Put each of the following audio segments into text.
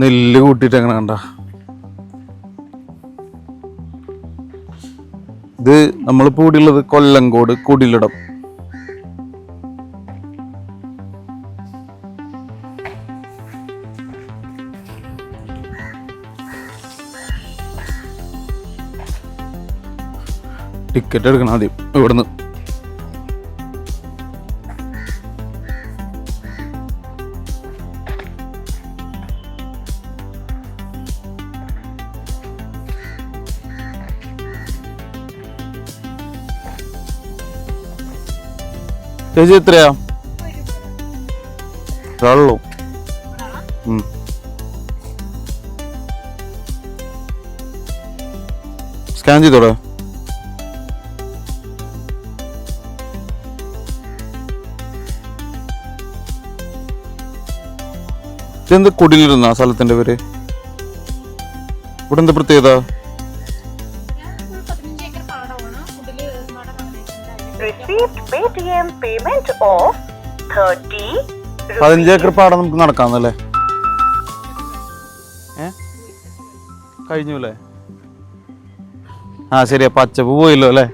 നെല്ല് കൂട്ടിയിട്ട് അങ്ങനെ കണ്ട? ഇത് നമ്മളിപ്പോ കൂടിയുള്ളത് കൊല്ലങ്കോട് കുടിലിടം. ടിക്കറ്റ് എടുക്കണം ആദ്യം ഇവിടുന്ന്. ചേച്ചി എത്രയാ? ഉം. സ്കാൻ ചെയ്തോടെ. ഇതെന്ത് കുടിലിരുന്ന സ്ഥലത്തിന്റെ പേര്? ഇവിടെ എന്താ പ്രത്യേകത? Received Paytm payment of 30 പതിനഞ്ച് ഏക്കർ പാടം നമുക്ക് നടക്കാന്നല്ലേ ഏ? കഴിഞ്ഞു അല്ലേ ആ ശരിയാ പച്ചപ്പ് പോയില്ലോ അല്ലേ?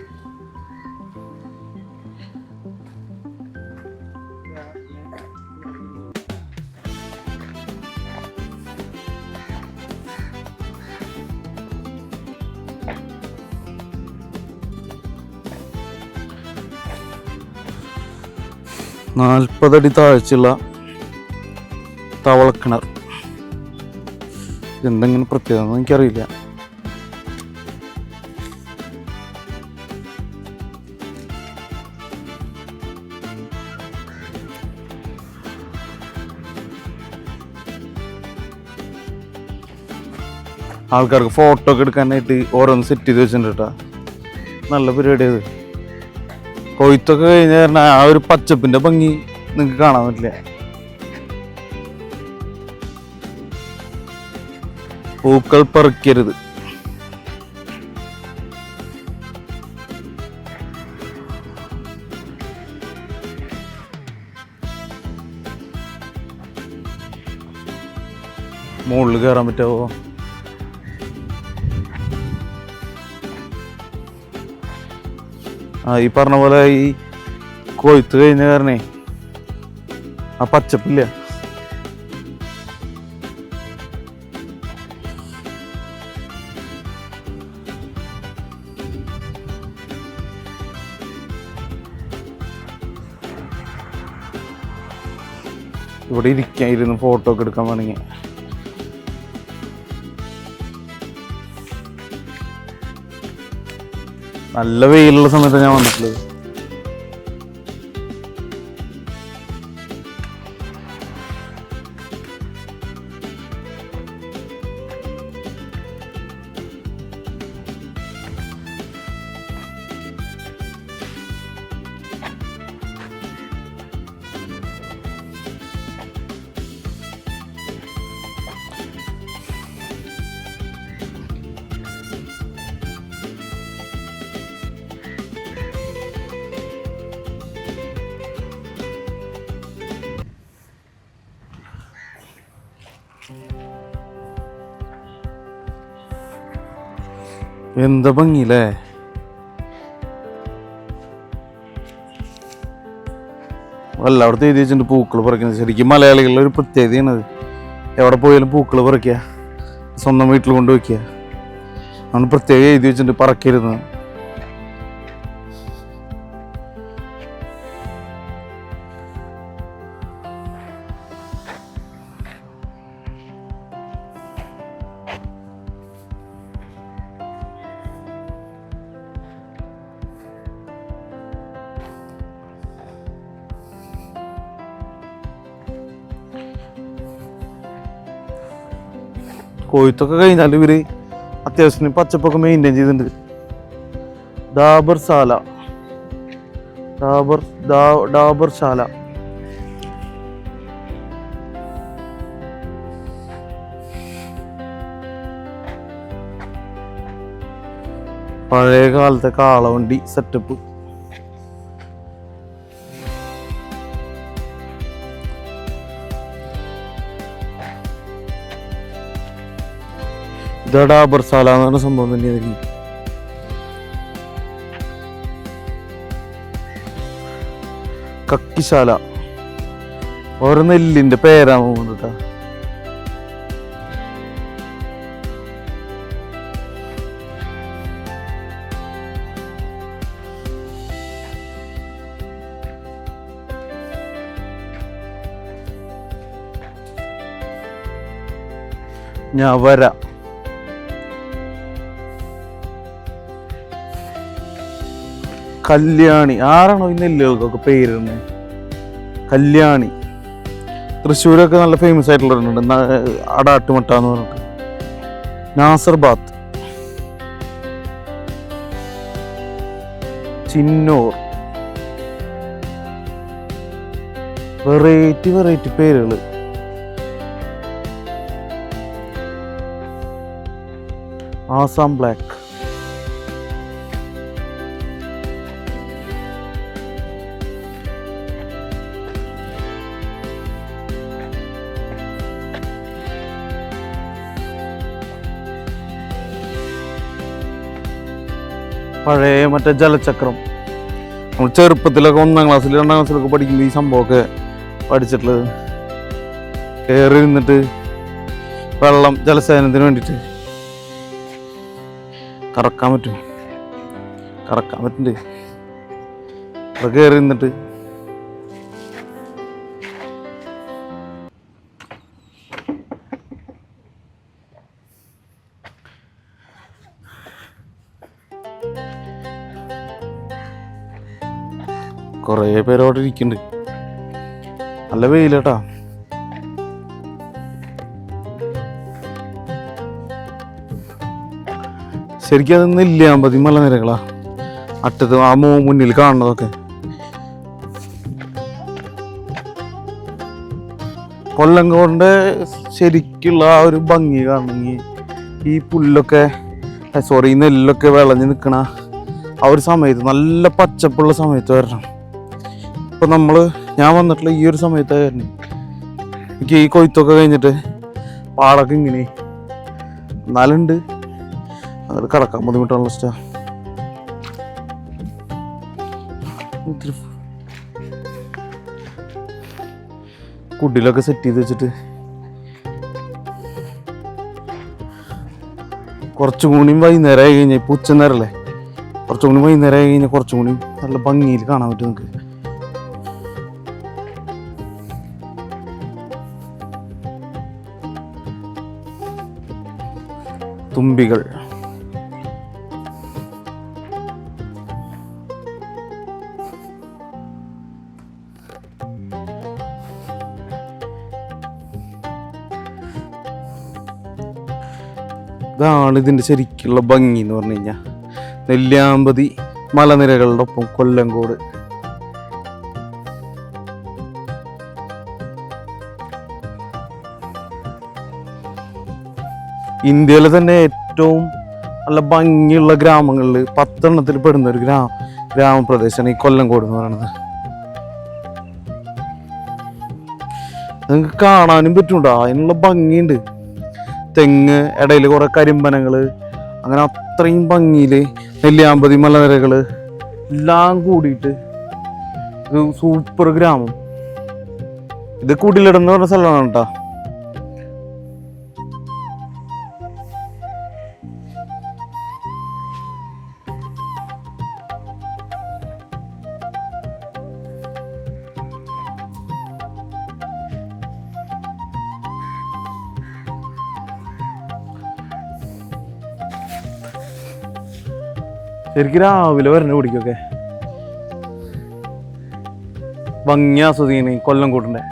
നാൽപ്പതടി താഴ്ചയുള്ള തവളക്കിണർ. എന്തെങ്കിലും പ്രത്യേകത എനിക്കറിയില്ല. ആൾക്കാർക്ക് ഫോട്ടോ ഒക്കെ എടുക്കാനായിട്ട് ഓരോന്ന് സെറ്റ് ചെയ്ത് വെച്ചിട്ടുണ്ട് കേട്ടോ നല്ല പരിപാടിയാണ് അത് കൊയ്ത്തൊക്കെ കഴിഞ്ഞ കാരണം ആ ഒരു പച്ചപ്പിന്റെ ഭംഗി നിങ്ങൾക്ക് കാണാൻ പറ്റില്ല? പൂക്കൾ പറിക്കരുത്. മുകളിൽ കയറാൻ പറ്റാവോ? ഈ പറഞ്ഞ പോലെ ഈ കൊയ്ത്ത് കഴിഞ്ഞ കാരണേ ആ പച്ചപ്പില്ല. ഇവിടെ ഇരിക്കാൻ ഇരുന്ന് ഫോട്ടോ ഒക്കെ എടുക്കാൻ വേണമെങ്കിൽ. നല്ല വെയിലുള്ള സമയത്ത് ഞാൻ വന്നിട്ടുള്ളത്. എന്താ ഭംഗിയില്ലേ? എല്ലായിടത്തും എഴുതി വെച്ചിട്ടുണ്ട് പൂക്കൾ പറിക്കുന്നത്. ശരിക്കും മലയാളികളുടെ ഒരു പ്രത്യേകതയാണ് അത് എവിടെ പോയാലും പൂക്കൾ പറിക്കുക. സ്വന്തം വീട്ടിൽ കൊണ്ട് വയ്ക്കുക. നമ്മൾ പ്രത്യേകം എഴുതി വെച്ചിട്ടുണ്ട് പറക്കരുത് കൊയ്ത്തൊക്കെ കഴിഞ്ഞാൽ ഇവർ അത്യാവശ്യത്തിന് പച്ചപ്പൊക്കെ മെയിന്റെയിൻ ചെയ്തിട്ടുണ്ട്. ഡാബർ ശാല. ഡാബർ ഡാബർ ശാല. പഴയ കാലത്തെ കാളവണ്ടി സെറ്റപ്പ് ഇതാടാ ബർസാല എന്ന് പറഞ്ഞ സംഭവം തന്നെയായിരിക്കും. കക്കിശാല. ഓരോ നെല്ലിന്റെ പേരാ പോകുന്നത് ഞാൻ വരാം. കല്യാണി. ആരാണോ ഈ നെല്ലുകൾക്കൊക്കെ പേരിടുന്നത് കല്യാണി. തൃശ്ശൂരൊക്കെ നല്ല ഫേമസ് ആയിട്ടുള്ള ഒരെണ്ണമുണ്ട് ന- അടാട്ടുമട്ട എന്ന് പറഞ്ഞിട്ട്. നാസർ ബാത്ത്. ചിന്നൂർ. വെറൈറ്റി വെറൈറ്റി പേരുകൾ ആസാം ബ്ലാക്ക്. പഴയ മറ്റേ ജലചക്രം. നമ്മൾ ചെറുപ്പത്തിലൊക്കെ ഒന്നാം ക്ലാസ്സിൽ രണ്ടാം ക്ലാസ്സിലൊക്കെ പഠിക്കുന്ന ഈ സംഭവമൊക്കെ പഠിച്ചിട്ടുള്ളത്. കയറി നിന്നിട്ട് വെള്ളം ജലസേചനത്തിന് വേണ്ടിട്ട് കറക്കാൻ പറ്റും. കറക്കാൻ പറ്റുന്നുണ്ട് അവിടെ കയറി നിന്നിട്ട് പേര് അവിടെ ഇരിക്കുന്നുണ്ട് നല്ല വെയിലേട്ടാ. ശരിക്കും അതൊന്നും ഇല്ല അമ്പതി മല മലനിരകളാ. അറ്റത്ത് ആ മോ മുന്നിൽ കാണുന്നതൊക്കെ. കൊല്ലങ്കോടിന്റെ ശരിക്കുള്ള ആ ഒരു ഭംഗി കാണണമെങ്കിൽ ഈ പുല്ലൊക്കെ സോറി നെല്ലൊക്കെ വിളഞ്ഞ് നിൽക്കണ ആ ഒരു സമയത്ത് നല്ല പച്ചപ്പുള്ള സമയത്ത് വരണം. ഇപ്പൊ നമ്മൾ ഞാൻ വന്നിട്ടുള്ള ഈ ഒരു സമയത്തായിരുന്നു. എനിക്ക് ഈ കൊയ്ത്തൊക്കെ കഴിഞ്ഞിട്ട് പാടൊക്കെ ഇങ്ങനെ എന്നാലുണ്ട്. അങ്ങോട്ട് കിടക്കാൻ ബുദ്ധിമുട്ടുള്ള സ്റ്റാ കുടിലൊക്കെ സെറ്റ് ചെയ്ത് വെച്ചിട്ട് കുറച്ചും കൂടിയും വൈകുന്നേരം ആയി കഴിഞ്ഞാൽ ഇപ്പൊ ഉച്ച നേരല്ലേ കുറച്ചും കൂടി വൈകുന്നേരം ആയി കഴിഞ്ഞാൽ കുറച്ചും കൂടി നല്ല ഭംഗിയിൽ കാണാൻ പറ്റും നമുക്ക്. തുമ്പികൾ. ഇതാണ് ഇതിന്റെ ശരിക്കുള്ള ഭംഗി എന്ന് പറഞ്ഞു കഴിഞ്ഞാൽ നെല്ലിയാമ്പതി മലനിരകളുടെ ഒപ്പം കൊല്ലങ്കോട്. ഇന്ത്യയിലെ തന്നെ ഏറ്റവും നല്ല ഭംഗിയുള്ള ഗ്രാമങ്ങളിൽ പത്തെണ്ണത്തിൽ പെടുന്ന ഒരു ഗ്രാമ ഗ്രാമപ്രദേശമാണ് ഈ കൊല്ലംകോട് എന്ന് പറയുന്നത്. നിങ്ങൾക്ക് കാണാനും പറ്റുണ്ടോ അതിനുള്ള ഭംഗിയുണ്ട്. തെങ്ങ് ഇടയിൽ കുറെ കരിമ്പനങ്ങൾ അങ്ങനെ അത്രയും ഭംഗിയിൽ നെല്ലിയാമ്പതി മലനിരകൾ എല്ലാം കൂടിയിട്ട് ഒരു സൂപ്പർ ഗ്രാമം. ഇത് കുടിലിടം സ്ഥലമാണ് കേട്ടോ. ശരിക്കും രാവിലെ വരണ പിടിക്കൊക്കെ ഭംഗി ആസ്വദിക്കണേ കൊല്ലം കൂട്ടണ്ടേ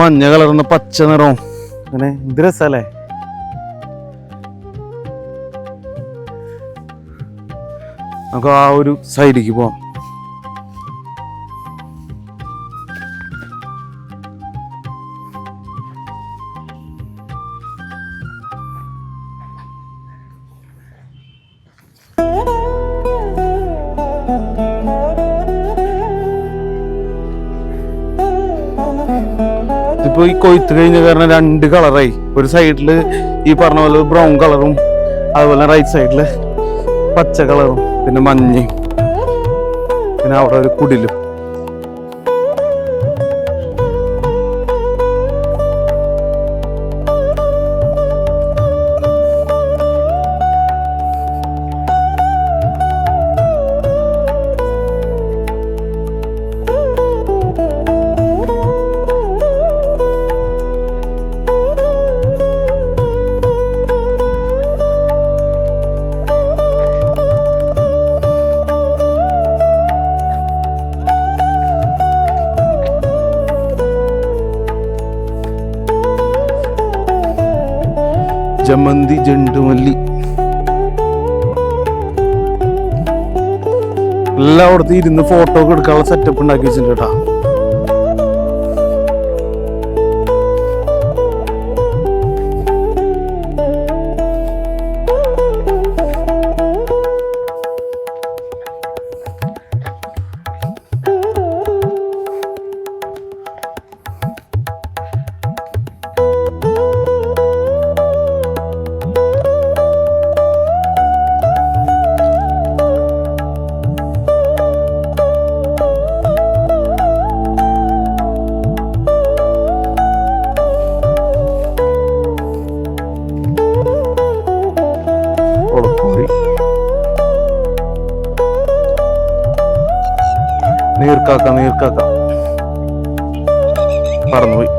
മഞ്ഞ കളർന്ന പച്ച നിറവും. അങ്ങനെ ഇത് രസല്ലേ നമുക്ക് ആ ഒരു സൈഡിലേക്ക് പോവാം. കൊയ്ത്ത് കഴിഞ്ഞ കാരണം രണ്ട് കളറായി. ഒരു സൈഡിൽ ഈ പറഞ്ഞ പോലെ ബ്രൗൺ കളറും അതുപോലെ റൈറ്റ് സൈഡിൽ പച്ച കളറും പിന്നെ മഞ്ഞയും. പിന്നെ അവിടെ ഒരു കുടിലും. ജമന്തി ജണ്ടുമല്ലി. എല്ലായിടത്തും ഇരുന്ന് ഫോട്ടോ ഒക്കെ എടുക്കാനുള്ള സെറ്റപ്പ് ഉണ്ടാക്കി വെച്ചിട്ടുണ്ട് കേട്ടാ. ഉടക്കോഴി നീർക്കാക്ക നീർക്കാക്ക. പറന്നുപോയി.